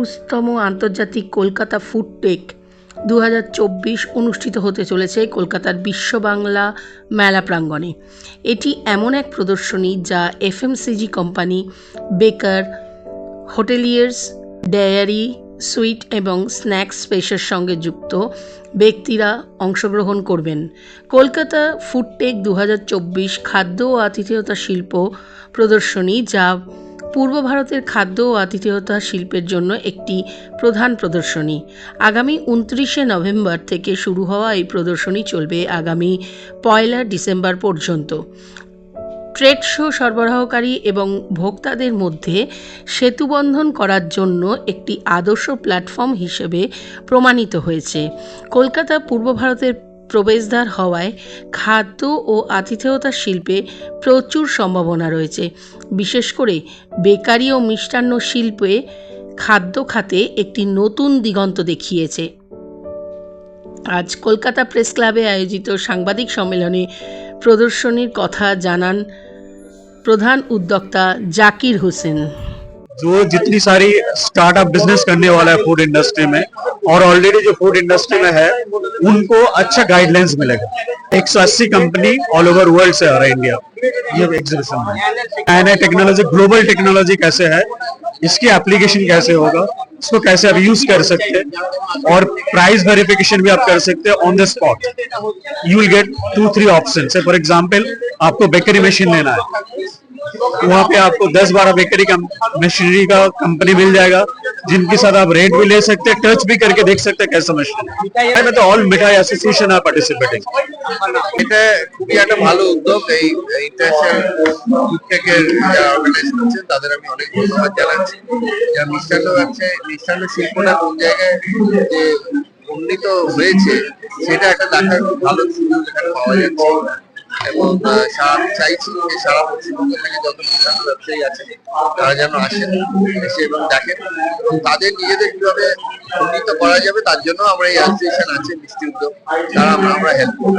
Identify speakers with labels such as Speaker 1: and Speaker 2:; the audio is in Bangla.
Speaker 1: চব্বিশতম আন্তর্জাতিক কলকাতা ফুড টেক দু অনুষ্ঠিত হতে চলেছে কলকাতার বিশ্ব বাংলা মেলা প্রাঙ্গণে। এটি এমন এক প্রদর্শনী যা FMCG company, baker, hoteliers, dairy, sweet এবং স্ন্যাক্স স্পেসের সঙ্গে যুক্ত ব্যক্তিরা অংশগ্রহণ করবেন। কলকাতা ফুডটেক দু হাজার চব্বিশ খাদ্য ও আতিথেয়তা শিল্প প্রদর্শনী যা পূর্ব ভারতের খাদ্য ও আতিথেয়তা শিল্পের জন্য একটি প্রধান প্রদর্শনী। আগামী উনত্রিশে নভেম্বর থেকে শুরু হওয়া এই প্রদর্শনী চলবে আগামী পয়লা ডিসেম্বর পর্যন্ত। ট্রেড শো সরবরাহকারী এবং ভোক্তাদের মধ্যে সেতুবন্ধন করার জন্য একটি আদর্শ প্ল্যাটফর্ম হিসেবে প্রমাণিত হয়েছে। কলকাতা পূর্ব ভারতের প্রবেশদ্বার হওয়ায় খাদ্য ও আতিথেয়তা শিল্পে প্রচুর সম্ভাবনা রয়েছে বিশেষ করে বেকারি ও মিষ্টান্ন শিল্পে খাদ্য খাতে একটি নতুন দিগন্ত দেখিয়েছে আজ কলকাতা প্রেস ক্লাবে আয়োজিত সাংবাদিক সম্মেলনে প্রদর্শনীর কথা জানান প্রধান উদ্যোক্তা জাকির হোসেন
Speaker 2: जो जितनी सारी स्टार्टअप बिजनेस करने वाला है फूड इंडस्ट्री में और ऑलरेडी जो फ़ूड इंडस्ट्री में है, उनको अच्छा गाइडलाइंस मिलेगा। 180 कंपनी ऑल ओवर वर्ल्ड से आ रहा है इंडिया ये एग्जीबिशन में नया नया टेक्नोलॉजी ग्लोबल टेक्नोलॉजी कैसे है, इसकी एप्लीकेशन कैसे होगा, इसको कैसे आप यूज़ कर सकते हैं, और प्राइस वेरिफिकेशन भी आप कर सकते हैं on the spot you will get two three option से फॉर एग्ज़ाम्पल आपको बेकरी मशीन लेना है। वहाँ पे आपको 10-12 बेकरी का मशीनरी का कंपनी मिल जाएगा जिनके साथ आप रेट भी ले सकते हैं टच भी करके देख सकते हैं कैसा मशीन है तो ऑल मिठाई एसोसिएशन आर पार्टिसिपेटिंग
Speaker 3: এটা খুবই একটা ভালো উদ্যোগ এই ইন্টারন্যাশনাল ফুডটেকের যারা অর্গানাইজ করছেন তাদের আমি অনেক ধন্যবাদ জানাচ্ছি যা মিষ্টান্ন ব্যবসায় মিষ্টান্ন শিল্পটা কোন জায়গায় যে উন্নীত হয়েছে সেটা একটা দেখার খুব ভালো সুযোগ এখানে পাওয়া যাচ্ছে এবং সারা চাইছি যে সারা পশ্চিমবঙ্গ থেকে যত মিষ্টান্ন ব্যবসায়ী আছে, তারা যেন আসেন এসে এবং দেখেন। এবং তাদের নিজেদের কীভাবে উন্নীত করা যাবে, তার জন্য আমরা এই অ্যাসোসিয়েশন আছে মিষ্টি উদ্যোগ। তারা আমরা হেল্প করব।